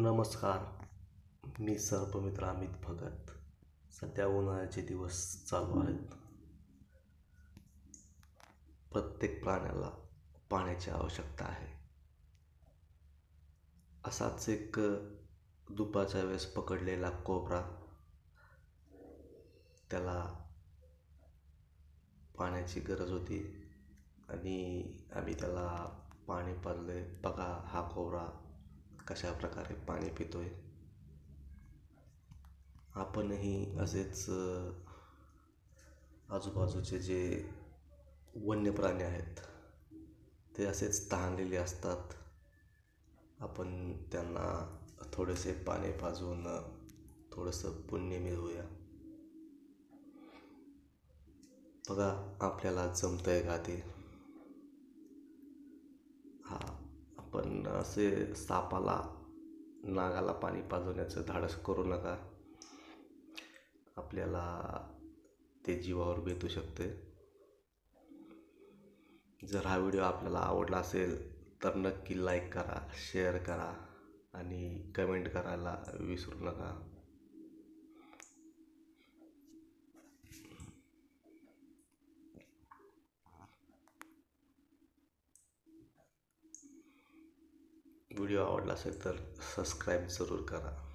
नमस्कार. मी सर्पमित्र अमित भगत. सध्या उन्हाळ्याचे दिवस चालू आहेत. प्रत्येक प्राण्याला पाण्याची आवश्यकता आहे. असाच एक दुपारच्या वेळेस पकडलेला कोबरा त्याला पाण्याची गरज होती आणि आम्ही त्याला पाणी पाजले. बघा हा कोबरा कशा प्रकारे पाणी पितोय? आपणही असेच आजूबाजूचे जे वन्य प्राणी आहेत ते असेच तहानलेले असतात. आपण त्यांना थोडेसे पाणी पाजून थोडंसं पुण्य मिळवूया. बघा आपल्याला जमतं आहे का ते हा पण असे सापाला नागाला पाणी पाजवण्याचं धाडस करू नका. आपल्याला ते जीवावर बेतू शकते. जर हा व्हिडिओ आपल्याला आवडला असेल तर नक्की लाईक करा शेअर करा आणि कमेंट करायला विसरू नका. व्हिडिओ आवडला असेल तर सबस्क्राईब जरूर करा.